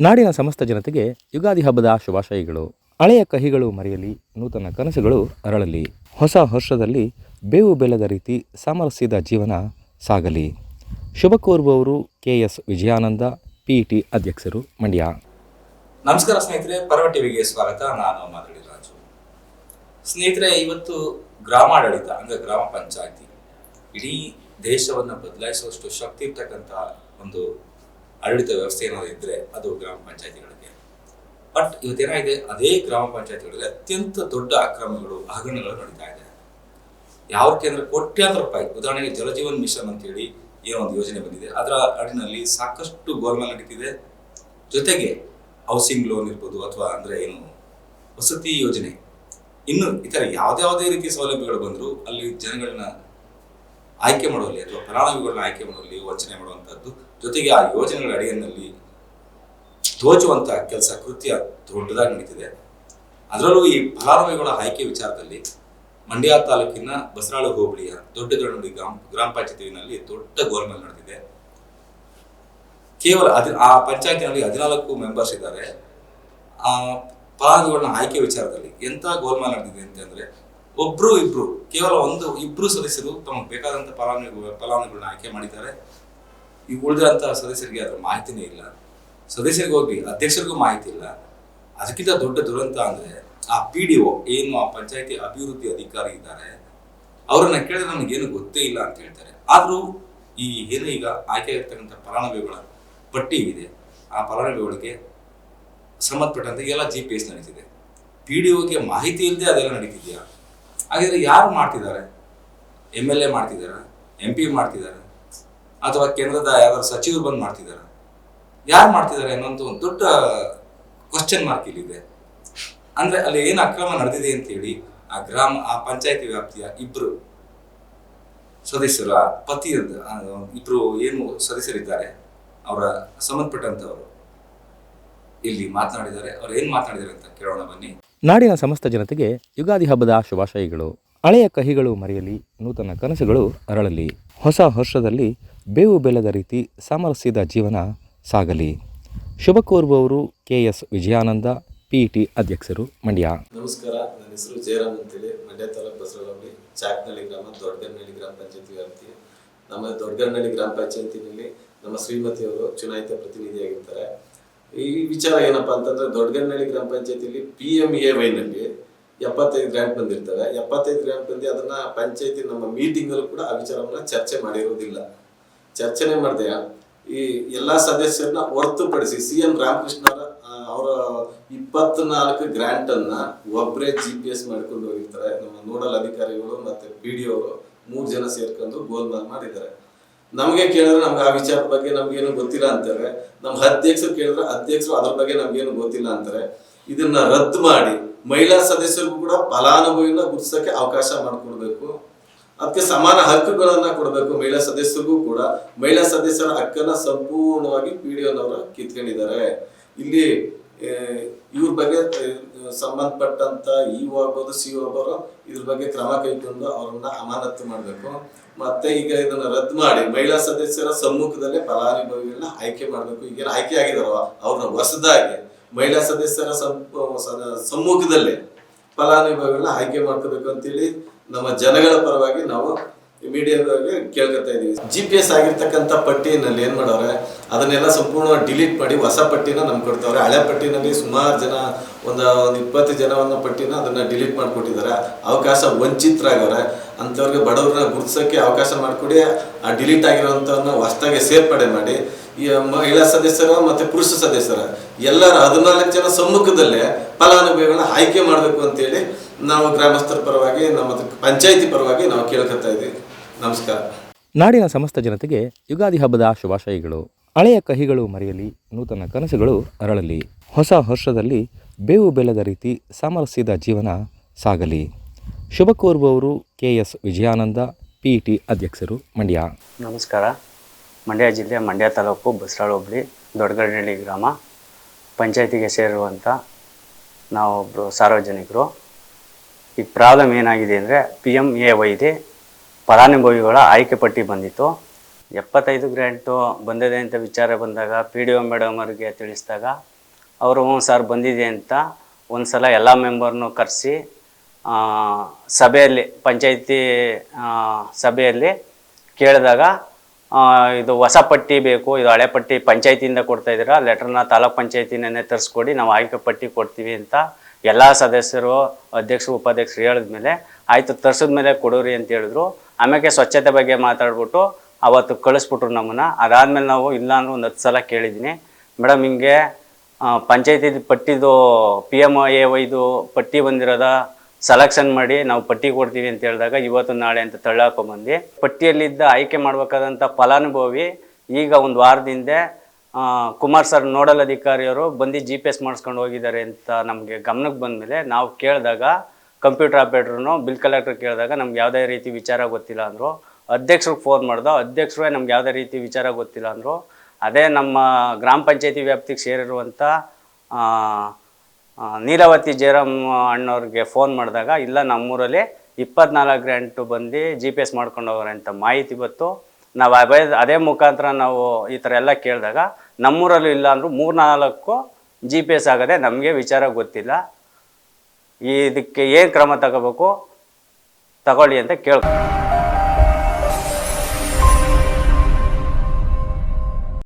ನಾಡಿನ ಸಮಸ್ತ ಜನತೆಗೆ ಯುಗಾದಿ ಹಬ್ಬದ ಶುಭಾಶಯಗಳು. ಹಳೆಯ ಕಹಿಗಳು ಮರೆಯಲಿ, ನೂತನ ಕನಸುಗಳು ಅರಳಲಿ. ಹೊಸ ವರ್ಷದಲ್ಲಿ ಬೇವು ಬೆಲ್ಲದ ರೀತಿ ಸಾಮರಸ್ಯದ ಜೀವನ ಸಾಗಲಿ. ಶುಭ ಕೋರುವವರು K S Vijayanand, P T ಅಧ್ಯಕ್ಷರು ಮಂಡ್ಯ. ನಮಸ್ಕಾರ ಸ್ನೇಹಿತರೆ, ಪರ್ವ ಟಿವಿಗೆ ಸ್ವಾಗತ. ನಾನು ಮಾದಳಿ ರಾಜು. ಸ್ನೇಹಿತರೆ, ಇವತ್ತು ಗ್ರಾಮಾಡಳಿತ, ಅಂದ್ರೆ ಗ್ರಾಮ ಪಂಚಾಯತಿ, ಇಡೀ ದೇಶವನ್ನು ಬದಲಾಯಿಸುವಷ್ಟು ಶಕ್ತಿ ಇರ್ತಕ್ಕಂಥ ಒಂದು ಆಡಳಿತ ವ್ಯವಸ್ಥೆ ಏನಾದ್ರು ಇದ್ರೆ ಅದು ಗ್ರಾಮ ಪಂಚಾಯತಿಗಳಿಗೆ. ಬಟ್ ಇವತ್ತೇನಾಗಿದೆ, ಅದೇ ಗ್ರಾಮ ಪಂಚಾಯತಿಗಳಲ್ಲಿ ಅತ್ಯಂತ ದೊಡ್ಡ ಅಕ್ರಮಗಳು, ಹಗರಣಗಳು ನಡೀತಾ ಇದೆ. ಯಾವ ಕೇಂದ್ರ ಕೋಟ್ಯಾಂತರ ರೂಪಾಯಿ, ಉದಾಹರಣೆಗೆ ಜಲಜೀವನ್ ಮಿಷನ್ ಅಂತೇಳಿ ಏನೋ ಒಂದು ಯೋಜನೆ ಬಂದಿದೆ. ಅದರ ಅಡಿನಲ್ಲಿ ಸಾಕಷ್ಟು ಗೋಲ್ಮಾಲ್ ನಡೀತಿದೆ. ಜೊತೆಗೆ ಹೌಸಿಂಗ್ ಲೋನ್ ಇರ್ಬೋದು ಅಥವಾ ಅಂದ್ರೆ ಏನು, ವಸತಿ ಯೋಜನೆ. ಇನ್ನು ಇತರ ಯಾವ್ದಾವುದೇ ರೀತಿಯ ಸೌಲಭ್ಯಗಳು ಬಂದರೂ ಅಲ್ಲಿ ಜನಗಳನ್ನ ಆಯ್ಕೆ ಮಾಡುವಲ್ಲಿ ಅಥವಾ ಫಲಾನುಭವಿಗಳನ್ನ ಆಯ್ಕೆ ಮಾಡುವಲ್ಲಿ ವಂಚನೆ ಮಾಡುವಂತದ್ದು ಜೊತೆಗೆ ಆ ಯೋಜನೆಗಳ ಅಡಿಯಲ್ಲಿ ತೋಚುವಂತಹ ಕೆಲಸ ಕೃತ್ಯ ದೊಡ್ಡದಾಗಿ ನಡೀತಿದೆ. ಅದರಲ್ಲೂ ಈ ಫಲಾನುಭವಿಗಳ ಆಯ್ಕೆ ವಿಚಾರದಲ್ಲಿ ಮಂಡ್ಯ ತಾಲೂಕಿನ ಬಸರಾಳು ಹೋಬಳಿಯ ದೊಡ್ಡ ದೊಡ್ಡ ಗ್ರಾಮ ಗ್ರಾಮ ಪಂಚಾಯತಿನಲ್ಲಿ ದೊಡ್ಡ ಗೋಲ್ಮೇಲ್ ನಡೆದಿದೆ. ಕೇವಲ ಅದಿ ಆ ಪಂಚಾಯತಿನಲ್ಲಿ ಹದಿನಾಲ್ಕು ಮೆಂಬರ್ಸ್ ಇದ್ದಾರೆ. ಆ ಫಲಾನುಭವಿಗಳನ್ನ ಆಯ್ಕೆ ವಿಚಾರದಲ್ಲಿ ಎಂತ ಗೋಲ್ಮಾಲ್ ನಡೆದಿದೆ ಅಂತಂದ್ರೆ ಒಬ್ರು ಇಬ್ರು, ಕೇವಲ ಒಂದು ಇಬ್ರು ಸದಸ್ಯರು ತಮಗೆ ಬೇಕಾದಂತ ಫಲಾನುಭವಿ ಫಲಾನುಭವಿಗಳನ್ನ ಆಯ್ಕೆ ಮಾಡಿದ್ದಾರೆ. ಈ ಉಳಿದಂತ ಸದಸ್ಯರಿಗೆ ಅದರ ಮಾಹಿತಿನೇ ಇಲ್ಲ. ಸದಸ್ಯರಿಗೆ ಹೋಗಿ ಅಧ್ಯಕ್ಷರಿಗೂ ಮಾಹಿತಿ ಇಲ್ಲ. ಅದಕ್ಕಿಂತ ದೊಡ್ಡ ದುರಂತ ಅಂದ್ರೆ ಆ ಪಿ ಡಿ ಒ ಏನು ಆ ಪಂಚಾಯತಿ ಅಭಿವೃದ್ಧಿ ಅಧಿಕಾರಿ ಇದ್ದಾರೆ, ಅವ್ರನ್ನ ಕೇಳಿದ್ರೆ ನನಗೇನು ಗೊತ್ತೇ ಇಲ್ಲ ಅಂತ ಹೇಳ್ತಾರೆ. ಆದರೂ ಈ ಏನು ಈಗ ಆಯ್ಕೆ ಆಗಿರ್ತಕ್ಕಂಥ ಫಲಾನುಭವಿಗಳ ಪಟ್ಟಿ ಇದೆ. ಆ ಫಲಾನುಭವಿಗಳಿಗೆ ಸಂಬಂಧಪಟ್ಟಂತೆ ಎಲ್ಲ ಜಿ ಪಿ ಎಸ್ ನಡೀತಿದೆ. ಪಿ ಡಿ ಒಗೆ ಮಾಹಿತಿ ಇಲ್ಲದೆ ಅದೆಲ್ಲ ನಡೀತಿದೆಯಾ? ಹಾಗಾದ್ರೆ ಯಾರು ಮಾಡ್ತಿದ್ದಾರೆ? ಎಂ ಎಲ್ ಎ ಮಾಡ್ತಿದ್ದಾರೆ? ಎಂ ಪಿ ಮಾಡ್ತಿದ್ದಾರೆ? ಅಥವಾ ಕೇಂದ್ರದ ಯಾವ್ದಾದ್ರು ಸಚಿವರು ಬಂದು ಮಾಡ್ತಿದ್ದಾರೆ ಯಾರು ಮಾಡ್ತಿದ್ದಾರೆ ಅನ್ನೋಂಥ ಒಂದು ದೊಡ್ಡ ಕ್ವಶನ್ ಮಾರ್ಕ್ ಇಲ್ಲಿದೆ. ಅಂದ್ರೆ ಅಲ್ಲಿ ಏನು ಅಕ್ರಮ ನಡೆದಿದೆ ಅಂತೇಳಿ ಆ ಗ್ರಾಮ, ಆ ಪಂಚಾಯತಿ ವ್ಯಾಪ್ತಿಯ ಇಬ್ರು ಸದಸ್ಯರು ಪತಿ ಇಬ್ರು ಏನು ಸದಸ್ಯರಿದ್ದಾರೆ, ಅವರ ಸಂಬಂಧಪಟ್ಟಂತವರು ಇಲ್ಲಿ ಮಾತನಾಡಿದ್ದಾರೆ. ಅವ್ರು ಏನ್ ಮಾತನಾಡಿದ್ದಾರೆ ಅಂತ ಕೇಳೋಣ ಬನ್ನಿ. ನಾಡಿನ ಸಮಸ್ತ ಜನತೆಗೆ ಯುಗಾದಿ ಹಬ್ಬದ ಶುಭಾಶಯಗಳು. ಹಳೆಯ ಕಹಿಗಳು ಮರೆಯಲಿ, ನೂತನ ಕನಸುಗಳು ಅರಳಲಿ. ಹೊಸ ವರ್ಷದಲ್ಲಿ ಬೇವು ಬೆಲ್ಲದ ರೀತಿ ಸಮರಸಿದ ಜೀವನ ಸಾಗಲಿ. ಶುಭ ಕೋರುವವರು K S Vijayanand P T ಅಧ್ಯಕ್ಷರು ಮಂಡ್ಯ. ನಮಸ್ಕಾರ, ನನ್ನ ಹೆಸರು ಜಯರಾಮ್ ಅಂತೇಳಿ. ಮಂಡ್ಯ ತಾಲೂಕು ಬಸವನಹಳ್ಳಿ, ಚಾಕ್ನಳ್ಳಿ ಗ್ರಾಮ, ದೊಡ್ಡಗನಹಳ್ಳಿ ಗ್ರಾಮ ಪಂಚಾಯತಿ ವ್ಯಾಪ್ತಿ. ನಮ್ಮ ದೊಡ್ಡಗನಹಳ್ಳಿ ಗ್ರಾಮ ಪಂಚಾಯತಿನಲ್ಲಿ ನಮ್ಮ ಶ್ರೀಮತಿಯವರು ಚುನಾಯಿತ ಪ್ರತಿನಿಧಿಯಾಗಿರ್ತಾರೆ. ಈ ವಿಚಾರ ಏನಪ್ಪ ಅಂತಂದ್ರೆ, ದೊಡ್ಡಗನಹಳ್ಳಿ ಗ್ರಾಮ ಪಂಚಾಯತಿಯಲ್ಲಿ ಪಿ ಎಂ ಎ ವೈನಲ್ಲಿ ಎಪ್ಪತ್ತೈದು ಗ್ರಾಂಟ್ ಬಂದಿರ್ತವೆ. ಎಪ್ಪತ್ತೈದು ಗ್ರಾಂಟ್ ಬಂದು ಅದನ್ನ ಪಂಚಾಯತಿ ನಮ್ಮ ಮೀಟಿಂಗ್ ಅಲ್ಲೂ ಕೂಡ ಆ ವಿಚಾರವನ್ನು ಚರ್ಚೆ ಮಾಡಿರೋದಿಲ್ಲ. ಚರ್ಚೆನೆ ಮಾಡಿದೆ. ಈ ಎಲ್ಲಾ ಸದಸ್ಯರನ್ನ ಹೊರತುಪಡಿಸಿ ಸಿ ಎಂ ರಾಮಕೃಷ್ಣ ಅವರ ಇಪ್ಪತ್ನಾಲ್ಕು ಗ್ರಾಂಟ್ ಅನ್ನ ಒಬ್ಬರೇ ಜಿ ಪಿ ಎಸ್ ಮಾಡ್ಕೊಂಡು ಹೋಗಿರ್ತಾರೆ. ನಮ್ಮ ನೋಡಲ್ ಅಧಿಕಾರಿಗಳು ಮತ್ತೆ ಪಿ ಡಿ ಅವರು ಮೂರು ಜನ ಸೇರ್ಕೊಂಡು ಗೋಲ್ಮಾಲ್ ಮಾಡಿದ್ದಾರೆ. ನಮಗೆ ಕೇಳಿದ್ರೆ ನಮ್ಗೆ ಆ ವಿಚಾರದ ಬಗ್ಗೆ ನಮ್ಗೇನು ಗೊತ್ತಿಲ್ಲ ಅಂತಾರೆ. ನಮ್ಮ ಅಧ್ಯಕ್ಷರು ಕೇಳಿದ್ರೆ ಅಧ್ಯಕ್ಷರು ಅದ್ರ ಬಗ್ಗೆ ನಮ್ಗೇನು ಗೊತ್ತಿಲ್ಲ ಅಂತಾರೆ. ಇದನ್ನ ರದ್ದು ಮಾಡಿ ಮಹಿಳಾ ಸದಸ್ಯರಿಗೂ ಕೂಡ ಫಲಾನುಭವಿನ ಗುರುತಿಸೋಕೆ ಅವಕಾಶ ಮಾಡಿಕೊಡ್ಬೇಕು. ಅದಕ್ಕೆ ಸಮಾನ ಹಕ್ಕುಗಳನ್ನ ಕೊಡಬೇಕು ಮಹಿಳಾ ಸದಸ್ಯರಿಗೂ ಕೂಡ. ಮಹಿಳಾ ಸದಸ್ಯರ ಹಕ್ಕನ್ನ ಸಂಪೂರ್ಣವಾಗಿ ಪಿ ಡಿ ಒನವರು ಕಿತ್ಕೊಂಡಿದ್ದಾರೆ. ಇಲ್ಲಿ ಇವ್ರ ಬಗ್ಗೆ ಸಂಬಂಧಪಟ್ಟಂತ ಇ ಆಗ್ಬೋದು ಸಿ ಆಗ್ಬೋದು, ಇದ್ರ ಬಗ್ಗೆ ಕ್ರಮ ಕೈಗೊಂಡು ಅವ್ರನ್ನ ಅಮಾನತ್ತು ಮಾಡಬೇಕು. ಮತ್ತೆ ಈಗ ಇದನ್ನ ರದ್ದು ಮಾಡಿ ಮಹಿಳಾ ಸದಸ್ಯರ ಸಮ್ಮುಖದಲ್ಲೇ ಫಲಾನುಭವಿಗಳನ್ನ ಆಯ್ಕೆ ಮಾಡಬೇಕು. ಈಗ ಆಯ್ಕೆ ಆಗಿದಾರ ಅವ್ರನ್ನ ಹೊಸದಾಗಿ ಮಹಿಳಾ ಸದಸ್ಯರ ಸಮ್ಮುಖದಲ್ಲೇ ಫಲಾನುಭವಿಗಳನ್ನ ಆಯ್ಕೆ ಮಾಡ್ಕೋಬೇಕು ಅಂತೇಳಿ ನಮ್ಮ ಜನಗಳ ಪರವಾಗಿ ನಾವು ಮೀಡಿಯಾದವ್ರಿಗೆ ಕೇಳ್ಕೊತಾ ಇದೀವಿ. ಜಿ ಪಿ ಎಸ್ ಆಗಿರ್ತಕ್ಕಂಥ ಪಟ್ಟಿನಲ್ಲಿ ಏನು ಮಾಡವ್ರೆ? ಅದನ್ನೆಲ್ಲ ಸಂಪೂರ್ಣ ಡಿಲೀಟ್ ಮಾಡಿ ಹೊಸ ಪಟ್ಟಿನ ನಮ್ಗೆ ಕೊಡ್ತಾವ್ರೆ. ಹಳೆ ಪಟ್ಟಿನಲ್ಲಿ ಸುಮಾರು ಜನ, ಒಂದು ಒಂದು ಇಪ್ಪತ್ತು ಜನವನ್ನ ಪಟ್ಟಿನ ಅದನ್ನ ಡಿಲೀಟ್ ಮಾಡಿಕೊಟ್ಟಿದ್ದಾರೆ. ಅವಕಾಶ ವಂಚಿತರಾಗವ್ರೆ. ಅಂಥವ್ರಿಗೆ ಬಡವ್ರನ್ನ ಗುರ್ತಿಸೋಕ್ಕೆ ಅವಕಾಶ ಮಾಡಿಕೊಡಿ, ಆ ಡಿಲೀಟ್ ಆಗಿರೋಂಥವ್ರನ್ನ ಹೊಸದಾಗಿ ಸೇರ್ಪಡೆ ಮಾಡಿ. ಮಹಿಳಾ ಸದಸ್ಯರ ಮತ್ತೆ ಪುರುಷ ಸದಸ್ಯರ ಎಲ್ಲರ ಹದಿನಾಲ್ಕು ಜನ ಸಮ್ಮುಖದಲ್ಲೇ ಫಲಾನುಭವಿಗಳನ್ನ ಆಯ್ಕೆ ಮಾಡಬೇಕು ಅಂತೇಳಿ ನಾವು ಗ್ರಾಮಸ್ಥರ ಪರವಾಗಿ ನಮ್ಮ ಪಂಚಾಯಿತಿ ಪರವಾಗಿ ನಾವು ಕೇಳ್ಕೊತಾ ಇದ್ದೀವಿ. ನಮಸ್ಕಾರ. ನಾಡಿನ ಸಮಸ್ತ ಜನತೆಗೆ ಯುಗಾದಿ ಹಬ್ಬದ ಶುಭಾಶಯಗಳು. ಹಳೆಯ ಕಹಿಗಳು ಮರೆಯಲಿ ನೂತನ ಕನಸುಗಳು ಅರಳಲಿ. ಹೊಸ ವರ್ಷದಲ್ಲಿ ಬೇವು ಬೆಲ್ಲದ ರೀತಿ ಸಾಮರಸ್ಯದ ಜೀವನ ಸಾಗಲಿ. ಶುಭ ಕೋರುವವರು K S Vijayanand P T ಅಧ್ಯಕ್ಷರು ಮಂಡ್ಯ. ನಮಸ್ಕಾರ. ಮಂಡ್ಯ ಜಿಲ್ಲೆ, ಮಂಡ್ಯ ತಾಲೂಕು, ಬಸರಾಳ ಹೋಬಳಿ ದೊಡ್ಡಗಡಹಳ್ಳಿ ಗ್ರಾಮ. ಪಂಚಾಯತಿಗೆ ಸೇರಿರುವಂಥ ನಾವೊಬ್ಬರು ಸಾರ್ವಜನಿಕರು. ಈ ಪ್ರಾಬ್ಲಮ್ ಏನಾಗಿದೆ ಅಂದರೆ ಪಿ ಎಂ ಎ ವೈದಿ ಫಲಾನುಭವಿಗಳ ಆಯ್ಕೆ ಪಟ್ಟಿ ಬಂದಿತ್ತು. ಎಪ್ಪತ್ತೈದು ಗ್ರ್ಯಾಂಟು ಬಂದಿದೆ ಅಂತ ವಿಚಾರ ಬಂದಾಗ ಪಿ ಡಿ ಒ ಮೇಡಮ್ ಅವರಿಗೆ ತಿಳಿಸಿದಾಗ, ಅವರು ಹ್ಞೂ ಸರ್ ಬಂದಿದೆ ಅಂತ ಒಂದು ಸಲ ಎಲ್ಲ ಮೆಂಬರ್ನೂ ಕರೆಸಿ ಸಭೆಯಲ್ಲಿ, ಪಂಚಾಯಿತಿ ಸಭೆಯಲ್ಲಿ ಕೇಳಿದಾಗ ಇದು ಹೊಸ ಪಟ್ಟಿ ಬೇಕು, ಇದು ಹಳೆ ಪಟ್ಟಿ ಪಂಚಾಯತಿಯಿಂದ ಕೊಡ್ತಾ ಇದ್ದೀರಾ ಲೆಟ್ರನ್ನ ತಾಲೂಕ್ ಪಂಚಾಯತಿನೇ ತರಿಸ್ಕೊಡಿ, ನಾವು ಆಯ್ಕೆ ಪಟ್ಟಿ ಕೊಡ್ತೀವಿ ಅಂತ ಎಲ್ಲ ಸದಸ್ಯರು, ಅಧ್ಯಕ್ಷರು, ಉಪಾಧ್ಯಕ್ಷರು ಹೇಳಿದ್ಮೇಲೆ ಆಯಿತು, ತರಿಸಿದ್ಮೇಲೆ ಕೊಡೋರಿ ಅಂತ ಹೇಳಿದ್ರು. ಆಮೇಲೆ ಸ್ವಚ್ಛತೆ ಬಗ್ಗೆ ಮಾತಾಡ್ಬಿಟ್ಟು ಅವತ್ತು ಕಳಿಸ್ಬಿಟ್ರು ನಮ್ಮನ್ನು. ಅದಾದಮೇಲೆ ನಾವು ಇಲ್ಲ ಅಂದ್ರೆ ಒಂದು ಹತ್ತು ಸಲ ಕೇಳಿದ್ದೀನಿ. ಮೇಡಮ್, ಹಿಂಗೆ ಪಂಚಾಯತಿ ಪಟ್ಟಿದು ಪಿ ಎಂ ಎ ವೈದು ಪಟ್ಟಿ ಬಂದಿರೋದ? ಸೆಲೆಕ್ಷನ್ ಮಾಡಿ ನಾವು ಪಟ್ಟಿ ಕೊಡ್ತೀವಿ ಅಂತ ಹೇಳಿದಾಗ ಇವತ್ತು ನಾಳೆ ಅಂತ ತಳ್ಳಾಕೊಂಬಂದು. ಪಟ್ಟಿಯಲ್ಲಿದ್ದ ಆಯ್ಕೆ ಮಾಡಬೇಕಾದಂಥ ಫಲಾನುಭವಿ ಈಗ ಒಂದು ವಾರದಿಂದ ಕುಮಾರ್ ಸರ್ ನೋಡಲ್ ಅಧಿಕಾರಿಯವರು ಬಂದು ಜಿ ಪಿ ಎಸ್ ಮಾಡಿಸ್ಕೊಂಡು ಹೋಗಿದ್ದಾರೆ ಅಂತ ನಮಗೆ ಗಮನಕ್ಕೆ ಬಂದಮೇಲೆ ನಾವು ಕೇಳಿದಾಗ ಕಂಪ್ಯೂಟರ್ ಆಪ್ರೇಟ್ರು ಬಿಲ್ ಕಲೆಕ್ಟರ್ ಕೇಳಿದಾಗ ನಮ್ಗೆ ಯಾವುದೇ ರೀತಿ ವಿಚಾರ ಗೊತ್ತಿಲ್ಲ ಅಂದರು. ಅಧ್ಯಕ್ಷರಿಗೆ ಫೋನ್ ಮಾಡ್ದೋ, ಅಧ್ಯಕ್ಷರೇ ನಮ್ಗೆ ಯಾವುದೇ ರೀತಿ ವಿಚಾರ ಗೊತ್ತಿಲ್ಲ ಅಂದರು. ಅದೇ ನಮ್ಮ ಗ್ರಾಮ ಪಂಚಾಯತಿ ವ್ಯಾಪ್ತಿಗೆ ಸೇರಿರುವಂಥ ನೀಲಾವತಿ ಜಯರಾಮ್ ಅಣ್ಣವ್ರಿಗೆ ಫೋನ್ ಮಾಡಿದಾಗ, ಇಲ್ಲ, ನಮ್ಮೂರಲ್ಲಿ ಇಪ್ಪತ್ನಾಲ್ಕು ಗ್ರ್ಯಾಂಟು ಬಂದು ಜಿ ಪಿ ಎಸ್ ಮಾಡ್ಕೊಂಡು ಅಂತ ಮಾಹಿತಿ ಬಂತು. ನಾವು ಅದೇ ಅದೇ ಮುಖಾಂತರ ನಾವು ಈ ಥರ ಎಲ್ಲ ಕೇಳಿದಾಗ, ನಮ್ಮೂರಲ್ಲೂ ಇಲ್ಲ ಅಂದರೂ ಮೂರ್ನಾಲ್ಕು ಜಿ ಪಿ ಎಸ್ ಆಗದೆ ನಮಗೆ ವಿಚಾರ ಗೊತ್ತಿಲ್ಲ. ಇದಕ್ಕೆ ಏನು ಕ್ರಮ ತಗೋಬೇಕು? ತಗೊಳ್ಳಿ ಅಂತ ಕೇಳ್ಕೊ